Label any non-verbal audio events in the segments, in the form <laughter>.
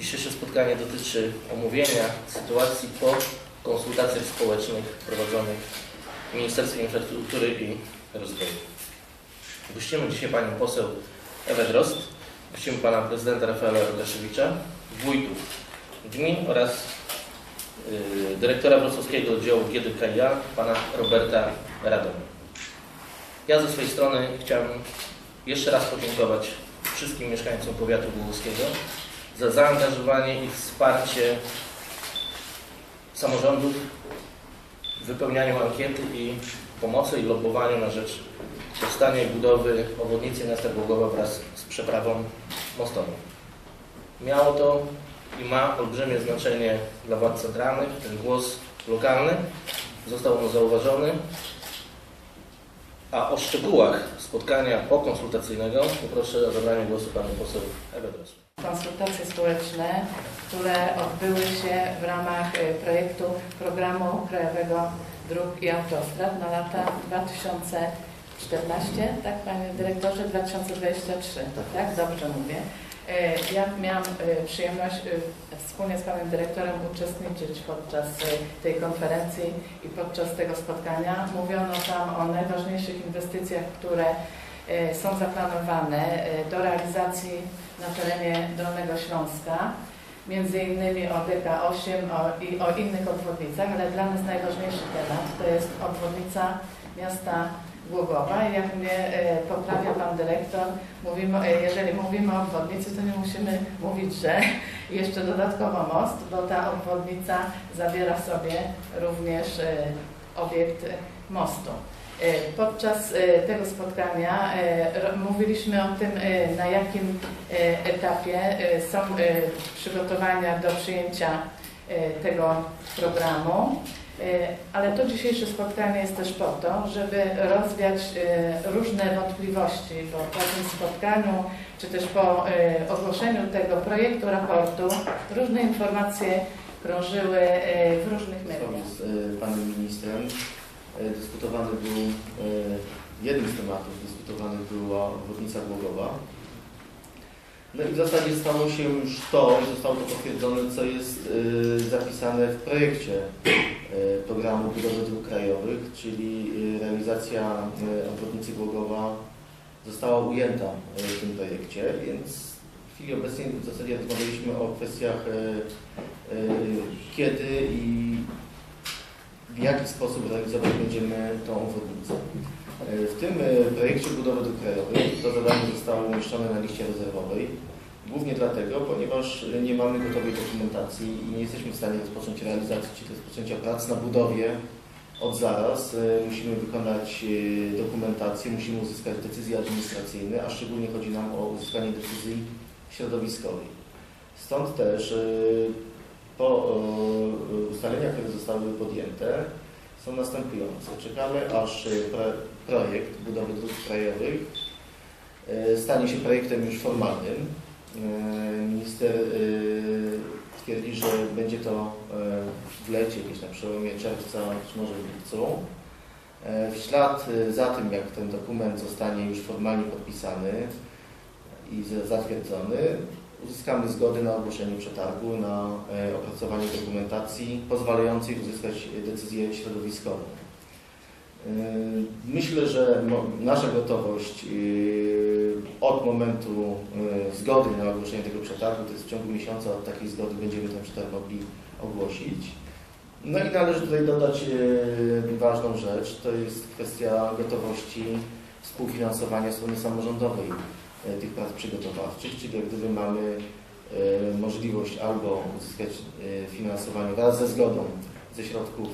Dzisiejsze spotkanie dotyczy omówienia sytuacji po konsultacjach społecznych prowadzonych w Ministerstwie Infrastruktury i Rozwoju. Gościmy dzisiaj panią poseł Ewę Drozd, gościmy pana prezydenta Rafaela Rodaszewicza, wójtów gmin oraz y, dyrektora wrocławskiego oddziału GDKiA, pana Roberta Radomy. Ja ze swojej strony chciałem jeszcze raz podziękować wszystkim mieszkańcom powiatu głogowskiego za zaangażowanie i wsparcie samorządów w wypełnianiu ankiety i pomocy i lobbowaniu na rzecz powstania i budowy obwodnicy miasta Głogowa wraz z przeprawą mostową. Miało to i ma olbrzymie znaczenie dla władz centralnych. Ten głos lokalny został on zauważony, a o szczegółach spotkania pokonsultacyjnego poproszę o zabranie głosu panią poseł Ewę Drozd. konsultacje społeczne, które odbyły się w ramach e, projektu Programu Krajowego Dróg i Autostrad na lata 2014, tak Panie Dyrektorze, 2023, tak? Dobrze mówię. E, Ja miałam e, przyjemność e, wspólnie z Panem Dyrektorem uczestniczyć podczas tej konferencji i podczas tego spotkania. Mówiono tam o najważniejszych inwestycjach, które są zaplanowane do realizacji na terenie Dolnego Śląska, między innymi o DK8 o, i o innych obwodnicach, ale dla nas najważniejszy temat to jest obwodnica miasta Głogowa. I jak mnie e, poprawia Pan Dyrektor, mówimy, jeżeli mówimy o obwodnicy, to nie musimy mówić, że <laughs> jeszcze dodatkowo most, bo ta obwodnica zawiera sobie również e, obiekt mostu. E, Podczas tego spotkania mówiliśmy o tym, na jakim etapie są przygotowania do przyjęcia tego programu. E, Ale to dzisiejsze spotkanie jest też po to, żeby rozwiać e, różne wątpliwości, po tym spotkaniu, czy też po e, ogłoszeniu tego projektu raportu, różne informacje krążyły w różnych mediach. z panem ministrem. Dyskutowany był, jednym z tematów dyskutowany była obwodnica Głogowa. No i w zasadzie stało się już to, i zostało to potwierdzone, co jest e, zapisane w projekcie e, programu budowy dróg krajowych, czyli e, realizacja e, obwodnicy Głogowa została ujęta e, w tym projekcie, więc w chwili obecnej w zasadzie rozmawialiśmy o kwestiach e, kiedy i w jaki sposób realizować będziemy tą obwodnicę. E, W tym e, projekcie budowy dróg krajowych to zadanie zostało umieszczone na liście rezerwowej, głównie dlatego, ponieważ nie mamy gotowej dokumentacji i nie jesteśmy w stanie rozpocząć realizacji, czyli rozpoczęcia prac na budowie od zaraz. E, Musimy wykonać dokumentację, musimy uzyskać decyzje administracyjne, a szczególnie chodzi nam o uzyskanie decyzji środowiskowej. Stąd też po ustaleniach, które zostały podjęte, są następujące. Czekamy, aż projekt budowy dróg krajowych e, stanie się projektem już formalnym. E, Minister e, twierdzi, że będzie to w lecie, gdzieś na przełomie czerwca, czy może w lipcu. W ślad za tym, jak ten dokument zostanie już formalnie podpisany i za- zatwierdzony, uzyskamy zgody na ogłoszenie przetargu, na opracowanie dokumentacji pozwalającej uzyskać decyzję środowiskową. E, Myślę, że nasza gotowość e, od momentu e, zgody na ogłoszenie tego przetargu, to jest w ciągu miesiąca od takiej zgody będziemy ten przetarg mogli ogłosić. No i należy tutaj dodać ważną rzecz, to jest kwestia gotowości współfinansowania strony samorządowej tych prac przygotowawczych, czyli jak gdyby mamy możliwość albo uzyskać finansowanie wraz ze zgodą ze środków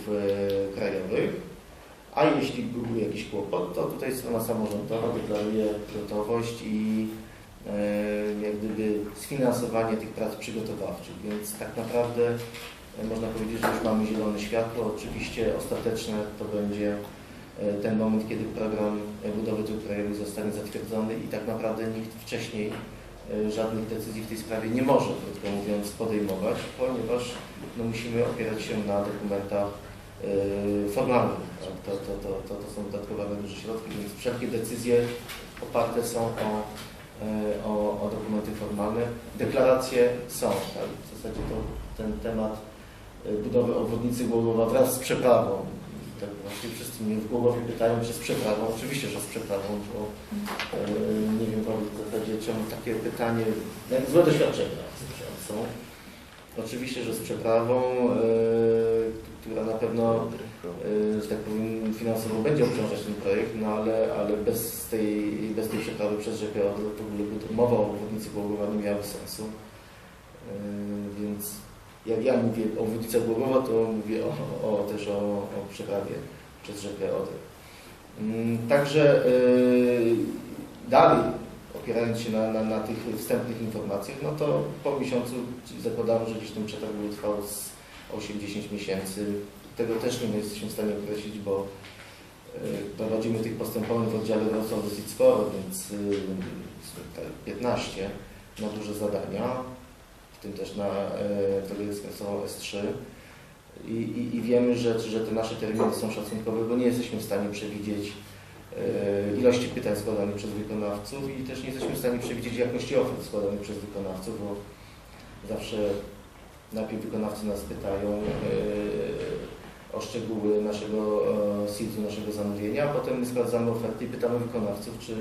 krajowych, a jeśli byłby jakiś kłopot, to tutaj strona samorządowa deklaruje gotowość i e, jak gdyby sfinansowanie tych prac przygotowawczych, więc tak naprawdę e, można powiedzieć, że już mamy zielone światło. Oczywiście ostateczne to będzie e, ten moment, kiedy program budowy dróg krajowych zostanie zatwierdzony i tak naprawdę nikt wcześniej żadnych decyzji w tej sprawie nie może, krótko mówiąc, podejmować, ponieważ no, musimy opierać się na dokumentach e, formalnych. Tak? To, to, to, to, to są dodatkowe duże środki, więc wszelkie decyzje oparte są o e, o, o dokumenty formalne. Deklaracje są, tak? w zasadzie to ten temat e, budowy obwodnicy Głogowa wraz z przeprawą. Tak właśnie wszyscy mnie w Głogowie pytają, czy z przeprawą. Oczywiście, że z przeprawą, bo nie wiem w zasadzie czemu takie pytanie, złe doświadczenia są. Oczywiście, że z przeprawą, która na pewno e, że tak powiem, finansowo będzie obciążać ten projekt, no ale, ale bez, tej, bez tej przeprawy przez rzekę to- mowa o obwodnicy Głogowa nie miała sensu. E, Więc jak ja mówię o obwodnicy Głogowa, to mówię o, o, też o, o przeprawie przez rzekę Odrę. Mm, Także e, dalej, opierając się na, na, na tych wstępnych informacjach, no to po miesiącu zakładamy, że gdzieś ten przetarg będzie trwał z 8-10 miesięcy. Tego też nie jesteśmy w stanie określić, bo y, prowadzimy tych postępowań w oddziale Wrocław dosyć sporo, więc y, tak, 15 na duże zadania, w tym też na drogę skręcową S3. I, i, I wiemy, że, że te nasze terminy są szacunkowe, bo nie jesteśmy w stanie przewidzieć y, ilości pytań składanych przez wykonawców i też nie jesteśmy w stanie przewidzieć jakości ofert składanych przez wykonawców, bo zawsze najpierw wykonawcy nas pytają e, o szczegóły naszego e, SID-u, naszego zamówienia, a potem my sprawdzamy oferty i pytamy wykonawców, czy,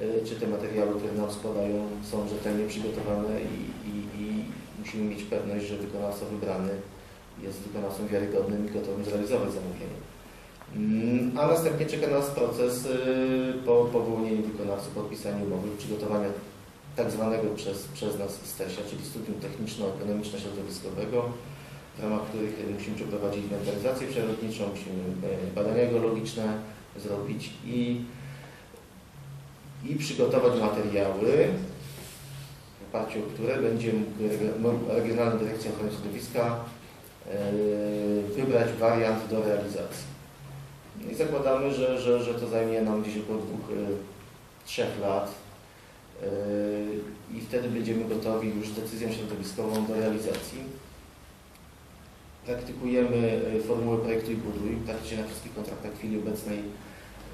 e, czy te materiały, które nam składają są rzetelnie przygotowane i, i, i musimy mieć pewność, że wykonawca wybrany jest wykonawcą wiarygodnym i gotowym zrealizować zamówienie. Mm, A następnie czeka nas proces po, po wyłonieniu wykonawcy, podpisaniu umowy, przygotowania tak zwanego przez, przez nas STESia, czyli studium techniczno-ekonomiczno-środowiskowego, w ramach których e, musimy przeprowadzić inwentaryzację przyrodniczą, musimy e, badania geologiczne zrobić i, i przygotować materiały, w oparciu o które będzie mógł Reg- Regionalna Dyrekcja Ochrony Środowiska e, wybrać wariant do realizacji. No I zakładamy, że, że, że to zajmie nam gdzieś około dwóch, trzech lat. Yy, i wtedy będziemy gotowi już decyzją środowiskową do realizacji. Praktykujemy yy, formułę projektu i buduj. Praktycznie na wszystkich kontraktach w chwili obecnej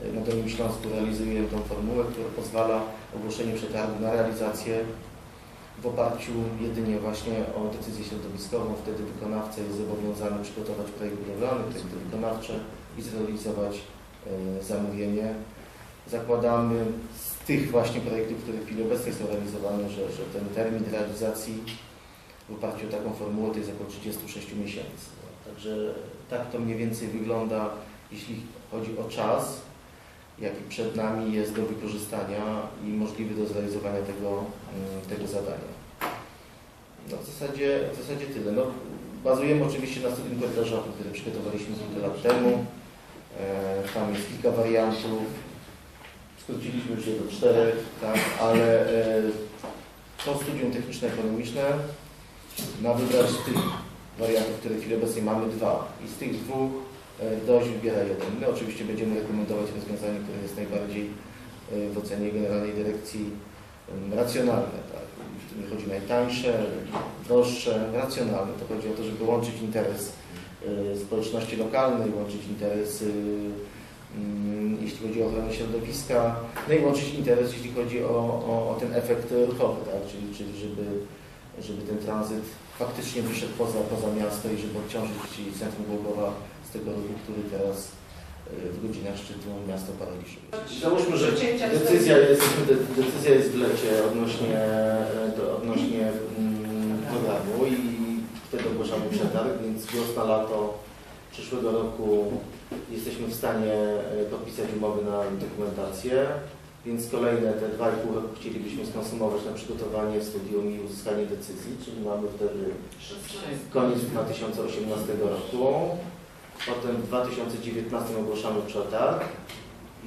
yy, na Dolnym Śląsku realizujemy tą formułę, która pozwala ogłoszenie przetargu na realizację w oparciu jedynie właśnie o decyzję środowiskową. Wtedy wykonawca jest zobowiązany przygotować projekt budowlany, projekty wykonawcze i zrealizować zamówienie. Zakładamy z tych właśnie projektów, które w chwili obecnej są realizowane, że, że ten termin realizacji w oparciu o taką formułę to jest około 36 miesięcy. Także tak to mniej więcej wygląda, jeśli chodzi o czas, jaki przed nami jest do wykorzystania i możliwy do zrealizowania tego, mm, tego zadania. No w zasadzie, w zasadzie tyle. No, bazujemy oczywiście na studium korytarzowym, które przygotowaliśmy kilka lat temu. E, Tam jest kilka wariantów. Skróciliśmy już je do czterech, tak, ale e, to studium techniczno-ekonomiczne ma wybrać z tych wariantów, które w chwili obecnej mamy dwa. I z tych dwóch e, dość wybiera jeden. My oczywiście będziemy rekomendować rozwiązanie, które jest najbardziej e, w ocenie Generalnej Dyrekcji racjonalne. Tak. Nie chodzi najtańsze, droższe, racjonalne. To chodzi o to, żeby łączyć interes e, społeczności lokalnej, łączyć interes y, mm, jeśli chodzi o ochronę środowiska, no i łączyć interes, jeśli chodzi o, o, o ten efekt ruchowy, tak? czyli, czyli żeby, żeby ten tranzyt faktycznie wyszedł poza, poza miasto i żeby odciążyć centrum Głogowa z tego ruchu, który teraz y, w godzinach szczytu miasto paraliżuje. Załóżmy, że decyzja jest, de- decyzja jest w lecie odnośnie, e, do, odnośnie mm, programu i wtedy ogłaszamy przetarg, więc wiosna, lato przyszłego roku jesteśmy w stanie e, podpisać umowy na dokumentację, więc kolejne te 2,5 roku chcielibyśmy skonsumować na przygotowanie studium i uzyskanie decyzji, czyli mamy wtedy koniec 2018 roku. Potem w 2019 ogłaszamy przetarg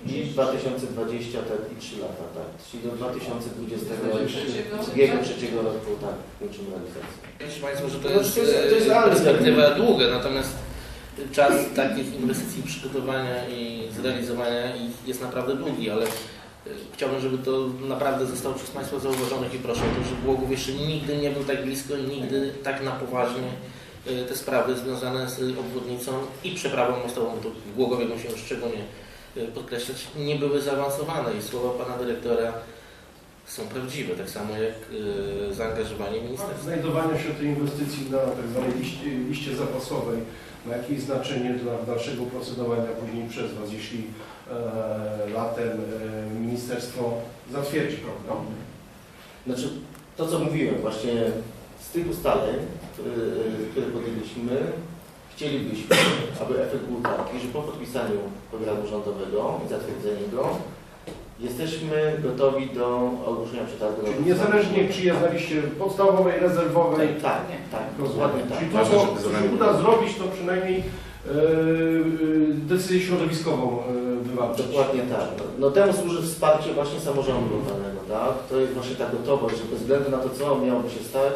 i 2020 te, i 3 lata, tak. Czyli do 2022 trzeciego roku tak, kończymy realizację. Wiecie Państwo, że to jest, to jest- to jest e, perspektywa długa, natomiast czas takich inwestycji przygotowania i zrealizowania ich jest naprawdę długi, ale e, chciałbym, żeby to naprawdę zostało przez Państwa zauważonych i proszę o to, że Głogów jeszcze nigdy nie był tak blisko i nigdy tak na poważnie e, te sprawy związane z obwodnicą i przeprawą mostową, to w Głogowie musimy szczególnie e, podkreślać, nie były zaawansowane i słowa Pana Dyrektora są prawdziwe, tak samo jak zaangażowanie ministerstwa. Znajdowania się tej inwestycji na tak zwanej liście, liście zapasowej ma jakieś znaczenie dla dalszego procedowania później przez Was, jeśli e, latem e, ministerstwo zatwierdzi program? Znaczy, to co mówiłem, właśnie z tych ustaleń, które, które podjęliśmy, chcielibyśmy, aby efekt był taki, że po podpisaniu programu rządowego i zatwierdzeniu go, jesteśmy gotowi do ogłoszenia przetargu. Czyli niezależnie czy jest na liście podstawowej, rezerwowej, Tak, tak, tak, dokładnie tak. Czyli to, Ważne, co, się uda zrobić, to przynajmniej e, decyzję środowiskową e, wywalczyć. Dokładnie tak. No, temu służy wsparcie właśnie samorządu lokalnego, tak? To jest właśnie ta gotowość, że bez względu na to, co miałoby się stać,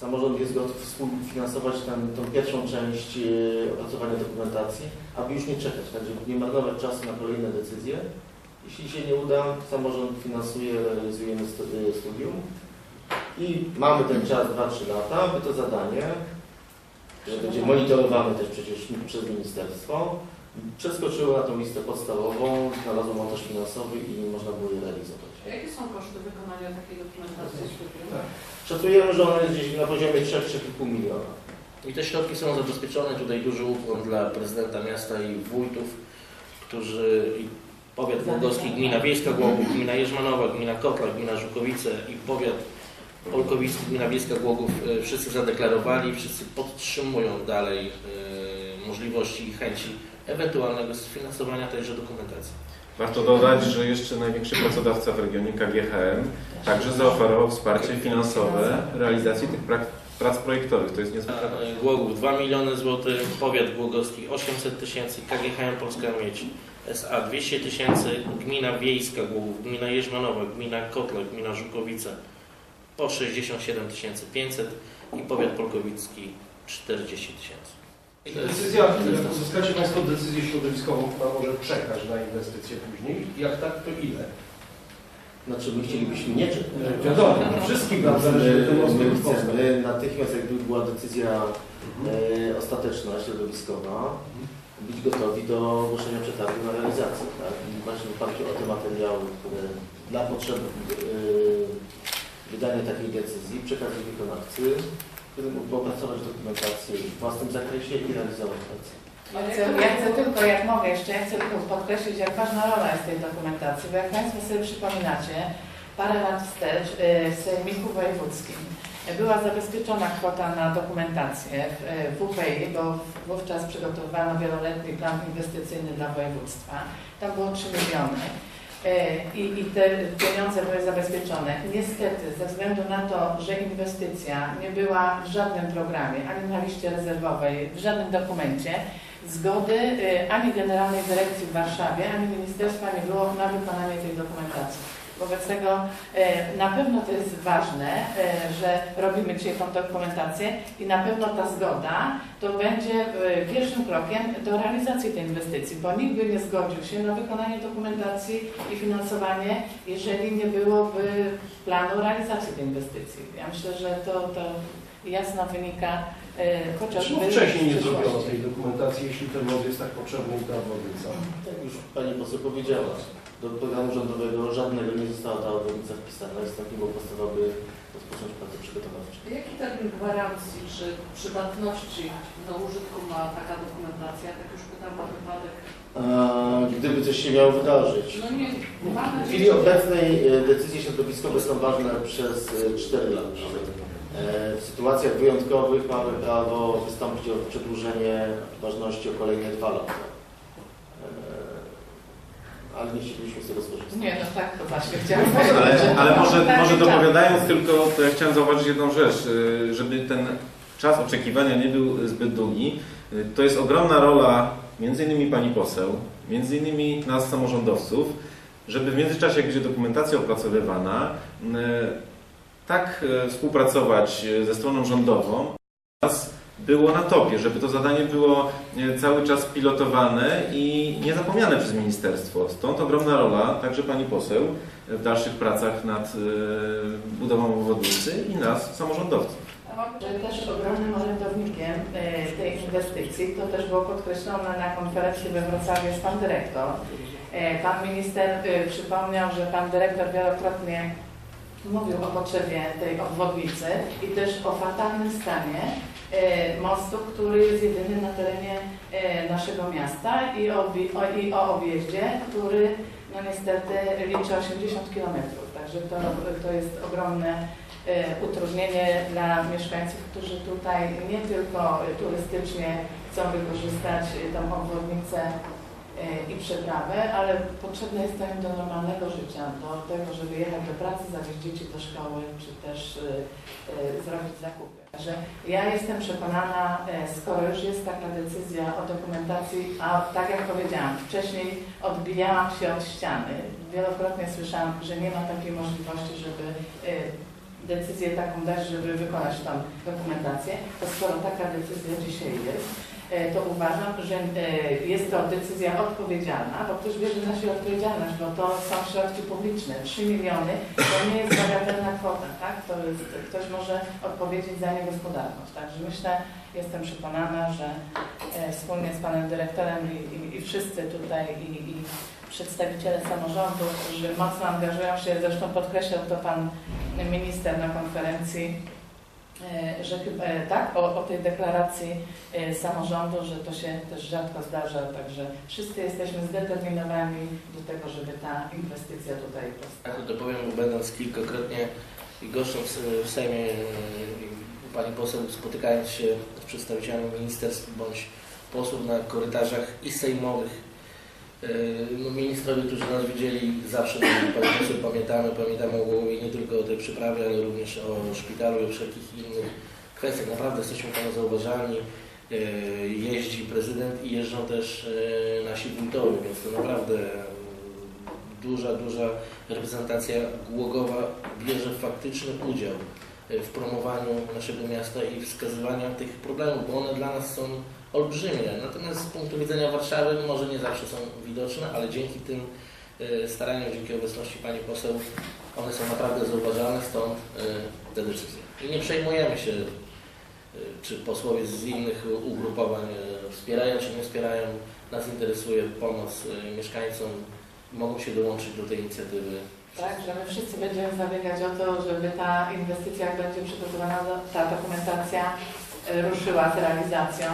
samorząd jest gotów współfinansować ten, tą pierwszą część opracowania dokumentacji, aby już nie czekać, tak żeby nie marnować czasu na kolejne decyzje. Jeśli się nie uda, samorząd finansuje, realizujemy e, studium i mamy ten czas 2-3 lata, aby to zadanie, które będzie monitorowane też przecież przez ministerstwo, przeskoczyło na tą listę podstawową, znalazło montaż finansowy i można było je realizować. Jakie są koszty wykonania takiej dokumentacji studium? Tak. Szacujemy, że ona jest gdzieś na poziomie 3-3,5 miliona. I te środki są zabezpieczone. Tutaj duży ukłon dla prezydenta miasta i wójtów, którzy powiat włogowski, gmina Wiejska Głogów, gmina Jerzmanowa, gmina Kotla, gmina Żukowice i powiat polkowicki, gmina Wiejska Głogów e, wszyscy zadeklarowali, wszyscy podtrzymują dalej e, możliwości i chęci ewentualnego sfinansowania tejże dokumentacji. Warto dodać, że jeszcze największy pracodawca w regionie KGHM także zaoferował wsparcie finansowe realizacji tych prac projektowych. To jest niezwykle Głogów 2 miliony złotych, powiat głogowski 800 tysięcy, KGHM Polska Miedź SA 200 tysięcy, gmina wiejska Głogów, gmina Jerzmanowa, gmina Kotle, gmina Żukowice po 67 500 i powiat polkowicki 40 tysięcy. To Decyzja, to to. uzyskacie Państwo decyzję środowiskową, która może czekać na inwestycje później. Jak tak, to ile? Znaczy my chcielibyśmy nie czekać. E, Wiadomo, wszystkim nam zależy na tym My ostrych chcemy natychmiast, jakby była decyzja e, ostateczna, środowiskowa, być gotowi do ogłoszenia przetargu na realizację. Tak? Właśnie w oparciu o te materiały, które dla potrzeb e, wydania takiej decyzji przekazać wykonawcy, który mógłby opracować dokumentację w własnym zakresie i realizować pracę. Ja chcę, ja chcę tylko, jak mogę jeszcze, ja chcę podkreślić, jak ważna rola jest tej dokumentacji, bo jak Państwo sobie przypominacie, parę lat wstecz y, w Sejmiku Wojewódzkim była zabezpieczona kwota na dokumentację w y, WPI, bo wówczas przygotowywano wieloletni plan inwestycyjny dla województwa. Tam było 3 miliony. Y, I, I te pieniądze były zabezpieczone. Niestety, ze względu na to, że inwestycja nie była w żadnym programie, ani na liście rezerwowej, w żadnym dokumencie, zgody y, ani Generalnej Dyrekcji w Warszawie, ani Ministerstwa nie było na wykonanie tej dokumentacji. Wobec tego y, na pewno to jest ważne, y, że robimy dzisiaj tą dokumentację i na pewno ta zgoda to będzie pierwszym krokiem do realizacji tej inwestycji, bo nikt by nie zgodził się na wykonanie dokumentacji i finansowanie, jeżeli nie byłoby planu realizacji tej inwestycji. Ja myślę, że to, to jasno wynika chociażby Czemu z wcześniej nie zrobiono tej dokumentacji, jeśli ten most jest tak potrzebny i ta obwodnica? Tak już Pani poseł powiedziała, do programu rządowego żadnego nie została ta obwodnica wpisana, jest tak nie było podstawowy rozpocząć prace przygotowawcze. Jaki termin gwarancji czy przydatności do użytku ma taka dokumentacja? Tak już pytam na wypadek. A, gdyby coś się miało wydarzyć. No nie, W chwili obecnej e, decyzje środowiskowe są ważne przez e, 4 lata. E, W sytuacjach wyjątkowych mamy prawo wystąpić o przedłużenie ważności o kolejne 2 lata. E, Ale nie chcielibyśmy z tego skorzystać. Nie, no tak, to właśnie <laughs> chciałam powiedzieć. Ale, ale może, Tak, może tak. dopowiadając tylko, to ja chciałem zauważyć jedną rzecz, y, żeby ten czas oczekiwania nie był zbyt długi. To jest ogromna rola między innymi pani poseł, między innymi nas samorządowców, żeby w międzyczasie, jak będzie dokumentacja opracowywana, tak y, współpracować y, ze stroną rządową, nas było na topie, żeby to zadanie było y, cały czas pilotowane i niezapomniane przez ministerstwo. Stąd ogromna rola także pani poseł w dalszych pracach nad budową obwodnicy i nas, samorządowców. Też ogromnym orędownikiem e, tej inwestycji, to też było podkreślone na konferencji we Wrocławiu, jest pan dyrektor. E, Pan minister e, przypomniał, że pan dyrektor wielokrotnie mówił o potrzebie tej obwodnicy i też o fatalnym stanie e, mostu, który jest jedyny na terenie e, naszego miasta i o, i o objeździe, który no niestety liczy 80 km. Także to, to jest ogromne e, utrudnienie dla mieszkańców, którzy tutaj nie tylko turystycznie chcą wykorzystać tą obwodnicę i przeprawę, ale potrzebne jest to im do normalnego życia, do tego, żeby jechać do pracy, zawieźć dzieci do szkoły, czy też e, e, zrobić zakupy. Także ja jestem przekonana, e, skoro już jest taka decyzja o dokumentacji, a tak jak powiedziałam, wcześniej odbijałam się od ściany. Wielokrotnie słyszałam, że nie ma takiej możliwości, żeby e, decyzję taką dać, żeby wykonać tą dokumentację, to skoro taka decyzja dzisiaj jest, e, to uważam, że e, jest to decyzja odpowiedzialna, bo ktoś bierze na siebie odpowiedzialność, bo to są środki publiczne. 3 miliony to nie jest bagatelna kwota, tak? To jest, ktoś może odpowiedzieć za niegospodarność. Także myślę, jestem przekonana, że e, wspólnie z panem dyrektorem i, i, i wszyscy tutaj i, i przedstawiciele samorządu, którzy mocno angażują się, zresztą podkreślał to pan minister na konferencji, e, że chyba e, tak, o, o tej deklaracji e, samorządu, że to się też rzadko zdarza, także wszyscy jesteśmy zdeterminowani do tego, żeby ta inwestycja tutaj powstała. Ja to powiem, będąc kilkakrotnie i gościem w, Sejmie e, Pani Poseł, spotykając się z przedstawicielami ministerstw bądź posłów na korytarzach i sejmowych, e, no, ministrowie, którzy nas widzieli, zawsze pamiętamy, pamiętamy o Głogowie nie tylko o tej przyprawie, ale również o szpitalu i wszelkich innych kwestiach. Naprawdę jesteśmy tam zauważalni. E, Jeździ prezydent i jeżdżą też e, nasi wójtowie, więc to naprawdę e, duża, duża reprezentacja Głogowa bierze faktyczny udział e, w promowaniu naszego miasta i wskazywaniu tych problemów, bo one dla nas są olbrzymie. Natomiast z punktu widzenia Warszawy może nie zawsze są widoczne, ale dzięki tym e, staraniom, dzięki obecności Pani Poseł, one są naprawdę zauważalne, stąd e, te decyzje. I nie przejmujemy się, e, czy posłowie z innych ugrupowań wspierają, czy nie wspierają. Nas interesuje pomoc mieszkańcom, mogą się dołączyć do tej inicjatywy. Tak, że my wszyscy będziemy zabiegać o to, żeby ta inwestycja, jak będzie przygotowana, ta dokumentacja ruszyła z realizacją.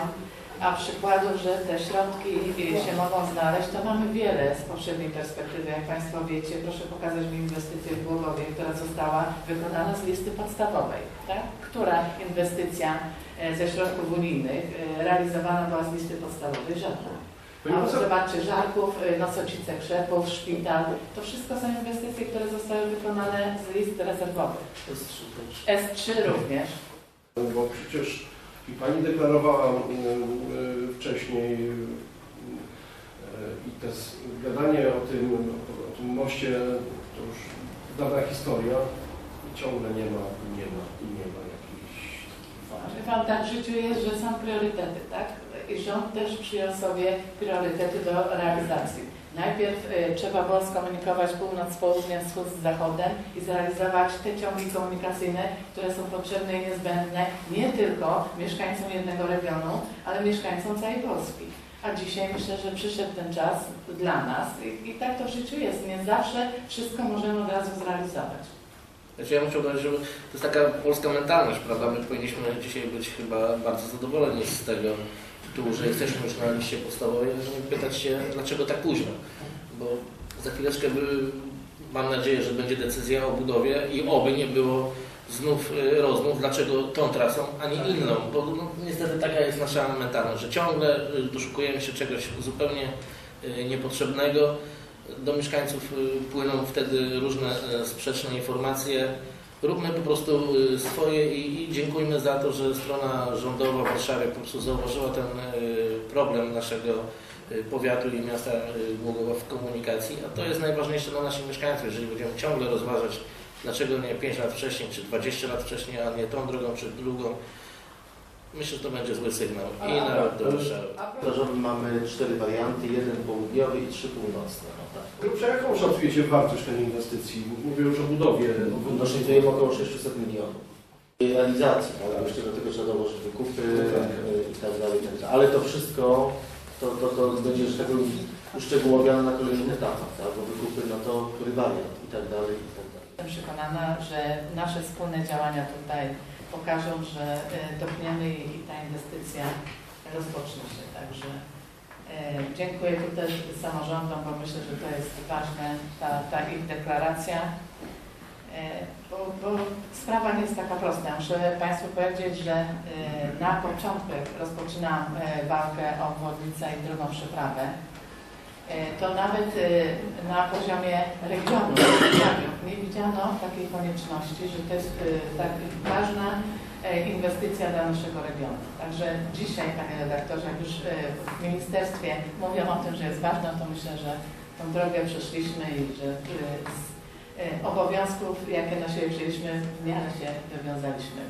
A przykładów, że te środki e, się mogą znaleźć, to mamy wiele z poprzedniej perspektywy. Jak Państwo wiecie, proszę pokazać mi inwestycję w Głogowie, która została wykonana z listy podstawowej. Tak? Która inwestycja e, ze środków unijnych e, realizowana była z listy podstawowej? Żadna. A zobaczcie, Żarków, y, Nosocice Krzepów, Szpital, to wszystko są inwestycje, które zostały wykonane z list rezerwowych. To jest trzy też. S3 również. bo przecież i Pani deklarowała mm, y, wcześniej y, i to gadanie o tym, o tym moście to już dawna historia i ciągle nie ma, nie ma, i nie ma jakichś Wie Pan, tak w życiu jest, że są priorytety, tak? I rząd też przyjął sobie priorytety do realizacji. Najpierw y, trzeba było skomunikować północ z południem, wschód z zachodem i zrealizować te ciągi komunikacyjne, które są potrzebne i niezbędne nie tylko mieszkańcom jednego regionu, ale mieszkańcom całej Polski. A dzisiaj myślę, że przyszedł ten czas dla nas i, i tak to w życiu jest. Nie zawsze wszystko możemy od razu zrealizować. Znaczy ja bym chciał dodać, że to jest taka polska mentalność, prawda? My powinniśmy dzisiaj być chyba bardzo zadowoleni z tego tytułu, że jesteśmy już na liście podstawowej, żeby pytać się, dlaczego tak późno. Bo za chwileczkę by, mam nadzieję, że będzie decyzja o budowie i oby nie było znów y, rozmów, dlaczego tą trasą, a nie inną. Bo no, niestety taka jest nasza mentalność, że ciągle y, doszukujemy się czegoś zupełnie y, niepotrzebnego. Do mieszkańców płyną wtedy różne y, sprzeczne informacje. Róbmy po prostu y, swoje i, i dziękujmy za to, że strona rządowa w Warszawie po prostu zauważyła ten y, problem naszego y, powiatu i miasta Głogowa w komunikacji, a to jest najważniejsze dla naszych mieszkańców. Jeżeli będziemy ciągle rozważać, dlaczego nie 5 lat wcześniej, czy 20 lat wcześniej, a nie tą drogą, czy drugą, myślę, że to będzie zły sygnał i A- nawet do Warszawy. Mamy cztery warianty, jeden południowy i trzy północne. No tak. Jaką szacujecie wartość tej inwestycji? Mówię już o budowie. No, Szacujemy około 600 milionów. Realizacji, ale jeszcze do tego trzeba dołożyć wykupy Tak. i tak dalej, i tak dalej. Ale to wszystko to, to, to będzie, tak uszczegółowione na kolejnych etapach, tak? bo wykupy, no to który wariant i tak dalej, i tak dalej. Jestem przekonana, że nasze wspólne działania tutaj pokażą, że e, dopniemy i i ta inwestycja rozpocznie się. Także e, dziękuję tu też samorządom, bo myślę, że to jest ważne, ta, ta ich deklaracja. E, Bo, bo sprawa nie jest taka prosta. Muszę Państwu powiedzieć, że e, na początku, e, walkę o obwodnicę i drugą przeprawę, e, to nawet e, na poziomie regionu nie widziano takiej konieczności, że to jest e, tak ważna e, inwestycja dla naszego regionu. Także dzisiaj, Panie Redaktorze, jak już e, w Ministerstwie mówią o tym, że jest ważna, to myślę, że tą drogę przeszliśmy i że e, z e, obowiązków, jakie na siebie wzięliśmy, w miarę się wywiązaliśmy.